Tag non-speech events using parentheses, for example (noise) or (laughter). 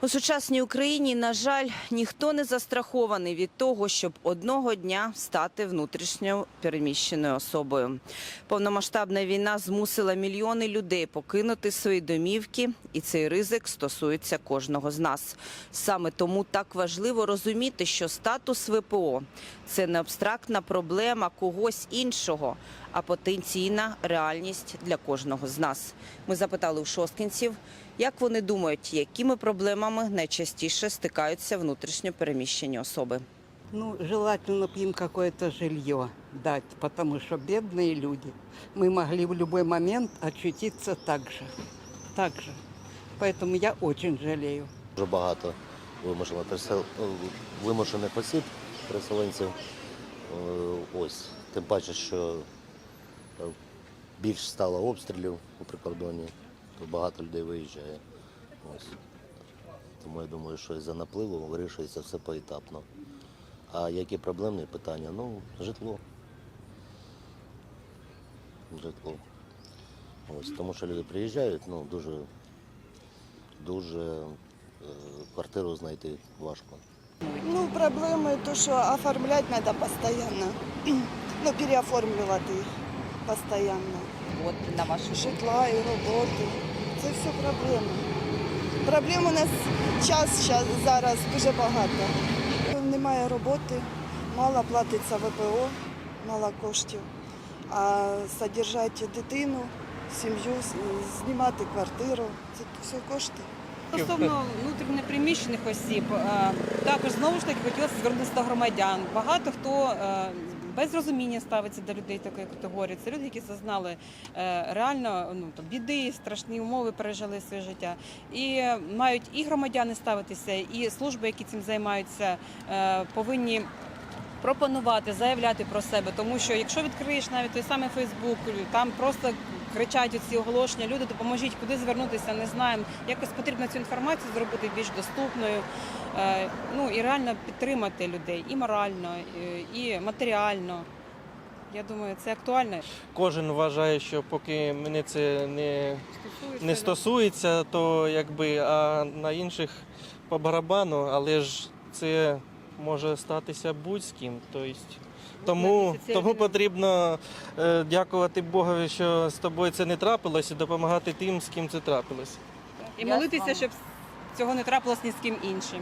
У сучасній Україні, на жаль, ніхто не застрахований від того, щоб одного дня стати внутрішньо переміщеною особою. Повномасштабна війна змусила мільйони людей покинути свої домівки, і цей ризик стосується кожного з нас. Саме тому так важливо розуміти, що статус ВПО це не абстрактна проблема когось іншого, а потенційна реальність для кожного з нас. Ми запитали у шосткинців, як вони думають, якими проблемами найчастіше стикаються внутрішньо переміщені особи. Ну, желательно бы им какое-то жилье дать, потому что бедные люди. Мы могли в любой момент очутиться так же. Так же. Поэтому я очень жалею. Дуже багато вимушених, пересел... вимушених осіб, переселенців. Е, Ось. Тим паче, що е, більш стало обстрілів у прикордонні, то багато людей виїжджає. Ось. Тому я думаю, що із-за напливу вирішується все поетапно. А які проблемні питання? Ну, житло. Житло. Ось, тому що люди приїжджають, ну, дуже, дуже е, квартиру знайти важко. Ну, проблемы то, что оформлять надо постоянно. (clears throat) Ну, переоформлювати постоянно. От на вашу Житла і роботи. Це все проблеми. Проблем у нас час зараз дуже багато. Немає роботи, мало платиться ВПО, мало коштів. А содержати дитину, сім'ю, знімати квартиру це все кошти. Стосовно внутрішньопереміщених осіб, також знову ж таки хотілося звернутися до громадян. Багато хто е, без розуміння ставиться до людей такої категорії. Це люди, які зазнали е, реально ну, там, біди, страшні умови пережили своє життя. І мають і громадяни ставитися, і служби, які цим займаються, е, повинні пропонувати, заявляти про себе, тому що якщо відкриєш навіть той самий Фейсбук, там просто кричать оці оголошення, люди допоможіть, куди звернутися, не знаємо. Якось потрібно цю інформацію зробити більш доступною. Е, Ну і реально підтримати людей і морально, і матеріально. Я думаю, це актуально. Кожен вважає, що поки мене це не, Стосується не стосується, то якби а на інших по барабану, але ж це може статися будь з ким. Тобто, тому, тому потрібно е, дякувати Богові, що з тобою це не трапилось, і допомагати тим, з ким це трапилось. і молитися, щоб цього не трапилось ні з ким іншим.